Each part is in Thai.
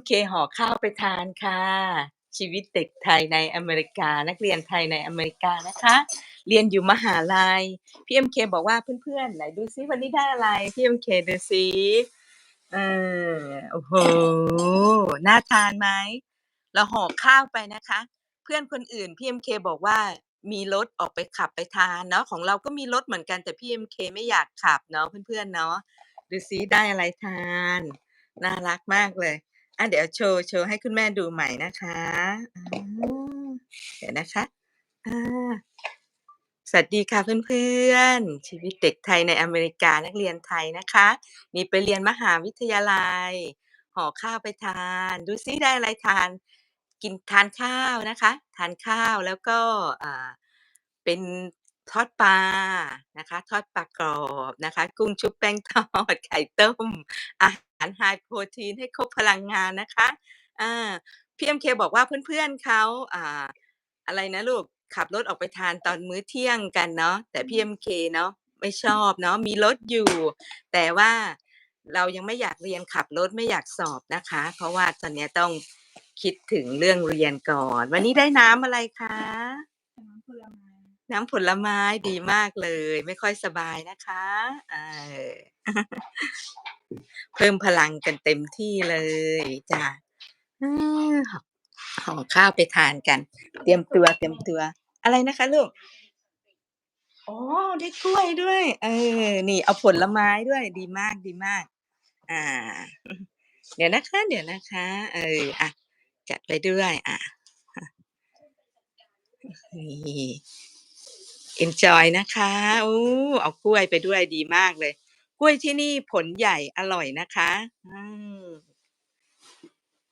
MK ห่อข้าวไปทานค่ะ ชีวิตเด็กไทยในอเมริกา นักเรียนไทยในอเมริกานะคะ เรียนอยู่มหาลัยพี่ MK บอกว่าเพื่อนๆไหนดูซิวันนี้ได้อะไรพี่ MK ดูซิเออโอ้โหน่าทานไหมเราห่อข้าวไปนะคะ เพื่อนคนอื่นพี่ MK บอกว่ามีรถออกไปขับไปทานเนาะของเราก็มีรถเหมือนกันแต่พี่ MK ไม่อยากขับเนาะเพื่อนๆเนาะดูซิได้อะไรทาน น่ารักมากเลย อะเดี๋ยวโชว์โชว์ให้คุณแม่ดูใหม่นะคะอาเดี๋ยวนะคะอาสวัสดีค่ะเพื่อนๆ ชีวิตเด็กไทยในอเมริกานักเรียนไทยนะคะ นี่ไปเรียนมหาวิทยาลัยห่อข้าวไปทาน ดูซิได้อะไรทาน กินทานข้าวนะคะ ทานข้าวแล้วก็อ่าเป็น ทอดปลานะคะ ทอดปลากรอบนะคะ กุ้งชุบแป้งทอดไข่ต้ม อาหาร High Protein ให้ครบพลังงานนะคะอาพี่ MK บอกว่าเพื่อนๆเขาอ่าอะไรนะลูกขับรถออกไปทานตอนมื้อเที่ยงกันเนาะแต่พี่ MK เนาะไม่ชอบเนาะมีรถอยู่ แต่ว่าเรายังไม่อยากเรียนขับรถไม่อยากสอบนะคะ เพราะว่าตอนเนี้ยต้องคิดถึงเรื่องเรียนก่อน วันนี้ได้น้ำอะไรคะ? น้ำผลไม้น้ำผลไม้ดีมากเลย ไม่ค่อยสบายนะคะเออเพิ่มพลังกันเต็มที่เลยจ้ะเออห่อห่อข้าวไปทานกัน เตรียมตัวเตรียมตัว อะไรนะคะลูก?อ๋อได้กล้วยด้วย เออ นี่เอาผลไม้ด้วยดีมากดีมากอาเดี๋ยวนะคะ เดี๋ยวนะคะ เอออะจัดไปด้วย อ่านี่ เอนจอยนะคะโอ้เอากล้วยไปด้วยดีมากเลย กล้วยที่นี่ผลใหญ่อร่อยนะคะ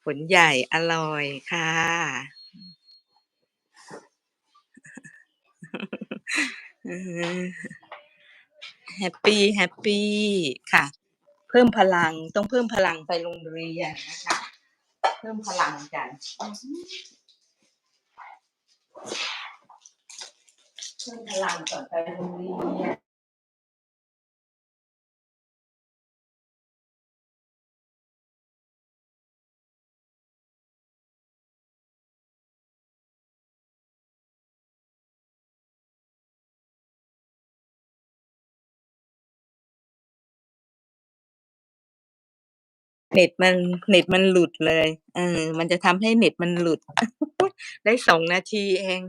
ผลใหญ่อร่อยค่ะอือฮึแฮปปีๆค่ะ เพิ่มพลังต้องเพิ่มพลังไปโรงเรียนนะคะ เพิ่มพลังกัน อือฮึ เพิ่มพลังก่อนไปโรงเรียนเน็ตมันเน็ตมันหลุดเลย เออ มันจะทำให้เน็ตมันหลุด ได้2นาทีเอง